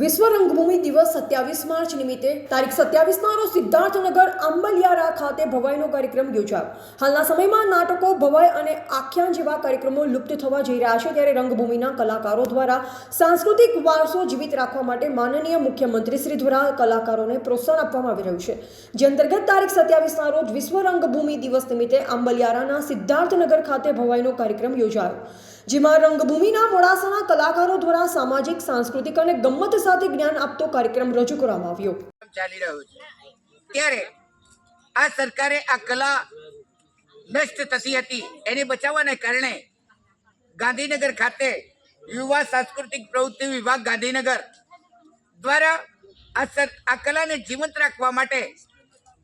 વિશ્વ રંગભૂમિ દિવસ સત્યાવીસ માર્ચ નિમિત્તે તારીખ સત્યાવીસના રોજ સિદ્ધાર્થનગર આંબલિયારા ખાતે ભવાઈનો કાર્યક્રમ યોજાયો. હાલના સમયમાં નાટકો, ભવાઈ અને આખ્યાન જેવા કાર્યક્રમો લુપ્ત થવા જઈ રહ્યા છે ત્યારે રંગભૂમિના કલાકારો દ્વારા સાંસ્કૃતિક વારસો જીવિત રાખવા માટે માનનીય મુખ્યમંત્રી શ્રી દ્વારા કલાકારોને પ્રોત્સાહન આપવામાં આવી રહ્યું છે. જે અંતર્ગત તારીખ સત્યાવીસના રોજ વિશ્વ રંગભૂમિ દિવસ નિમિત્તે આંબલિયારાના સિદ્ધાર્થનગર ખાતે ભવાઈનો કાર્યક્રમ યોજાયો. જેમાં રંગભૂમિના મોડાસાના કલાકારો દ્વારા સામાજિક, સાંસ્કૃતિક અને ગમ્મત સાથે જ્ઞાન આપતો કાર્યક્રમ રજૂ કરવામાં આવ્યો. ચાલી રહ્યો છે. ત્યારે આ સરકારે આ કલા નષ્ટ થતી હતી. એને બચાવવાને કારણે ગાંધીનગર ખાતે યુવા સાંસ્કૃતિક પ્રવૃત્તિ વિભાગ ગાંધીનગર દ્વારા આ સર, આ કલાને જીવંત રાખવા માટે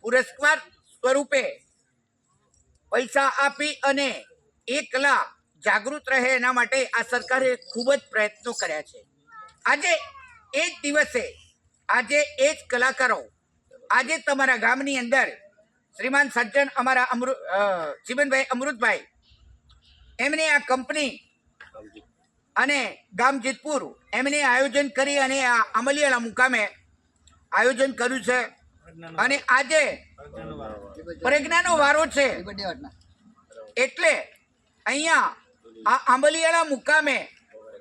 પુરસ્કાર સ્વરૂપે પૈસા આપી અને એ કલા જાગૃત રહે એના માટે આ સરકારે ખૂબ જ પ્રયત્નો કર્યા છે. આજે એ જ દિવસે આજે એ જ કલાકારો આજે તમારા ગામની અંદર શ્રીમાન સજ્જન અમારા અમૃત જીવનભાઈ અમૃતભાઈ એમને આ કંપની અને ગામ જેતપુર એમને આયોજન કરી અને આ અમલિયાળા મુકામે આયોજન કર્યું છે. અને આજે પ્રજ્ઞાનો વારો. છે. એટલે અહીંયા આ આંબલિયાળા મુકામે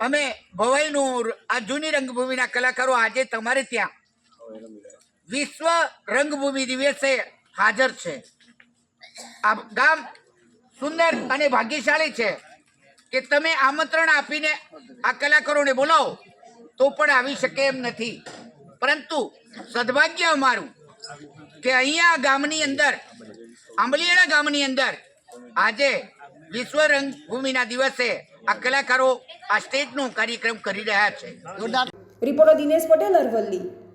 અમે ભવાઈનું આ જૂની રંગભૂમિના કલાકારો આજે તમારે ત્યાં વિશ્વ રંગભૂમિ દિવસે હાજર છે. આ ગામ સુંદર અને ભાગ્યશાળી છે કે તમે આમંત્રણ આપીને આ કલાકારોને બોલાવો તો પણ આવી શકે એમ નથી. પરંતુ સદભાગ્ય અમારું કે અહીંયા ગામની અંદર, આંબલિયાળા ગામની અંદર આજે વિશ્વ રંગભૂમિના દિવસે આ કલાકારો આ સ્ટેજનો કાર્યક્રમ કરી રહ્યા છે. રિપોર્ટર દિનેશ પટેલ અરવલ્લી.